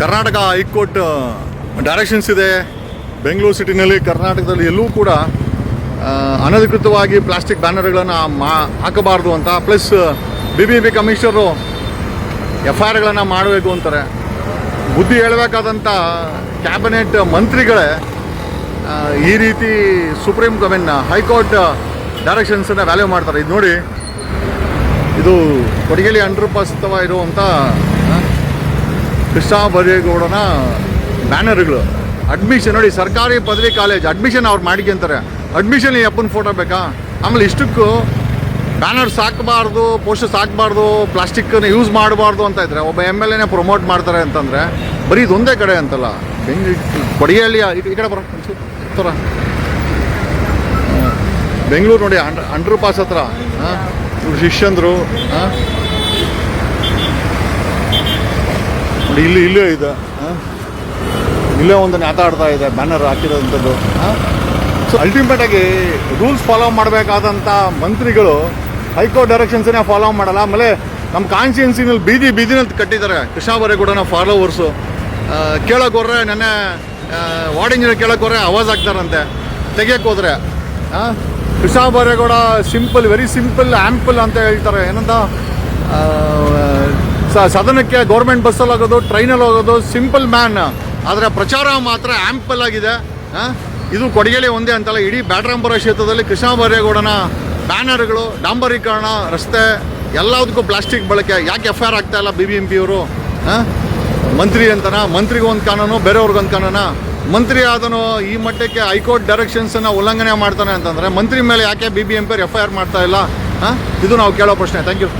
Karnataka high court directions ಇದೆ. ಬೆಂಗಳೂರು ಸಿಟಿನಲ್ಲಿ ಕರ್ನಾಟಕದಲ್ಲಿ ಎಲ್ಲೂ ಕೂಡ ಅನಧಿಕೃತವಾಗಿ ಪ್ಲಾಸ್ಟಿಕ್ ಬ್ಯಾನರ್ಗಳನ್ನು ಮಾ, ಹಾಕಬಾರ್ದು ಅಂತ. Plus B B B commissioner F I ಆರ್ಗಳನ್ನು ಮಾಡಬೇಕು ಅಂತಾರೆ. ಬುದ್ಧಿ ಹೇಳಬೇಕಾದಂಥ ಕ್ಯಾಬಿನೆಟ್ ಮಂತ್ರಿಗಳೇ ಈ ರೀತಿ ಸುಪ್ರೀಂ ಕಮೆಂಟ್ನ ಹೈಕೋರ್ಟ್ ಡೈರೆಕ್ಷನ್ಸನ್ನು ವ್ಯಾಲ್ಯೂ ಮಾಡ್ತಾರೆ. ಇದು ನೋಡಿ, ಇದು ಕೊಡಗೇಲಿ ಅಂಡರ್ ಪಾಸ್ ಅಥವಾ ಇರುವಂಥ ಕೃಷ್ಣ ಬರೇಗೌಡನ ಬ್ಯಾನರ್ಗಳು. ಅಡ್ಮಿಷನ್ ನೋಡಿ ಸರ್ಕಾರಿ ಪದವಿ ಕಾಲೇಜ್ ಅಡ್ಮಿಷನ್ ಅವ್ರು ಮಾಡ್ಕೊಂತಾರೆ ಅಡ್ಮಿಷನ್ ಈ ಅಪ್ಪನ ಫೋಟೋ ಬೇಕಾ? ಆಮೇಲೆ ಇಷ್ಟಕ್ಕೂ ಬ್ಯಾನರ್ಸ್ ಹಾಕಬಾರ್ದು ಪೋಸ್ಟರ್ಸ್ ಹಾಕಬಾರ್ದು ಪ್ಲಾಸ್ಟಿಕ್ಕನ್ನು ಯೂಸ್ ಮಾಡಬಾರ್ದು ಅಂತ ಇದ್ರೆ, ಒಬ್ಬ ಎಂ ಎಲ್ ಎನೇ ಪ್ರಮೋಟ್ ಮಾಡ್ತಾರೆ ಅಂತಂದರೆ, ಬರೀ ಇದೊಂದೇ ಕಡೆ ಅಂತಲ್ಲ? ಬೆಂಗಳೂರು ಕೊಡಿಯಲ್ಲಿ ಈ ಕಡೆ ಬರೋ ಥರ ಬೆಂಗಳೂರು ನೋಡಿ ಅಂಡ್ರ್ ಅಂಡ್ರೂ ಪಾಸ್ ಹತ್ರ ಶಿಷ್ಯಂದರು, ಹಾಂ. ನೋಡಿ, ಇಲ್ಲಿ, ಇಲ್ಲೇ ಇದೆ. ಇಲ್ಲೇ ಒಂದು ನೆತಾಡ್ತಾ ಇದೆ ಬ್ಯಾನರ್ ಹಾಕಿರೋಂಥದ್ದು. ಸೊ ಅಲ್ಟಿಮೇಟಾಗಿ ರೂಲ್ಸ್ ಫಾಲೋ ಮಾಡಬೇಕಾದಂಥ ಮಂತ್ರಿಗಳು ಹೈಕೋರ್ಟ್ ಡೈರೆಕ್ಷನ್ಸನ್ನೇ ಫಾಲೋ ಮಾಡಲ್ಲ. ಆಮೇಲೆ ನಮ್ಮ ಕಾನ್ಸ್ಟಿಟ್ಯೂನ್ಸಿನಲ್ಲಿ ಬೀದಿ ಬೀದಿನಲ್ಲಿ ಕಟ್ಟಿದ್ದಾರೆ. ಕೃಷ್ಣ ಫಾಲೋವರ್ಸು ಕೇಳೋಕೆ ನೆನ್ನೆ ವಾರ್ಡ್ ಇಂಜಿನಿಯರ್ ಕೇಳೋಕೆ ಹೋದ್ರೆ ಅವಾಜ್ ಆಗ್ತಾರಂತೆ ತೆಗಿಯೋಕೆ ಹೋದ್ರೆ. ಸಿಂಪಲ್ ವೆರಿ ಸಿಂಪಲ್ ಆ್ಯಂಪಲ್ ಅಂತ ಹೇಳ್ತಾರೆ. ಏನಂತ? ಸದನಕ್ಕೆ ಗೌರ್ಮೆಂಟ್ ಬಸ್ಸಲ್ಲಿ ಹೋಗೋದು ಟ್ರೈನಲ್ಲಿ ಹೋಗೋದು ಸಿಂಪಲ್ ಮ್ಯಾನ್ ಆದರೆ ಪ್ರಚಾರ ಮಾತ್ರ ಆ್ಯಂಪಲ್ ಆಗಿದೆ? ಇದು ಕೊಡಗೇಲಿ ಒಂದೇ ಅಂತಲ್ಲ, ಇಡೀ ಬ್ಯಾಟರಾಂಪುರ ಕ್ಷೇತ್ರದಲ್ಲಿ ಕೃಷ್ಣ ಬ್ಯಾನರ್ಗಳು, ಡಾಂಬರೀಕರಣ, ರಸ್ತೆ, ಎಲ್ಲದಕ್ಕೂ ಪ್ಲಾಸ್ಟಿಕ್ ಬಳಕೆ. ಯಾಕೆ ಎಫ್ ಐ ಆರ್ ಆಗ್ತಾ ಇಲ್ಲ ಬಿ ಬಿ ಎಂ ಪಿ ಅವರು ಮಂತ್ರಿ ಅಂತನ? ಮಂತ್ರಿಗೊಂದು ಕಾನೂನು ಬೇರೆಯವ್ರಿಗೊಂದು ಕಾನೂನು? ಮಂತ್ರಿ ಆದನು ಈ ಮಟ್ಟಕ್ಕೆ ಹೈಕೋರ್ಟ್ ಡೈರೆಕ್ಷನ್ಸನ್ನು ಉಲ್ಲಂಘನೆ ಮಾಡ್ತಾನೆ ಅಂತಂದರೆ, ಮಂತ್ರಿ ಮೇಲೆ ಯಾಕೆ B B M F I R ಮಾಡ್ತಾ ಇಲ್ಲ? ಇದು ನಾವು ಕೇಳೋ ಪ್ರಶ್ನೆ. Thank you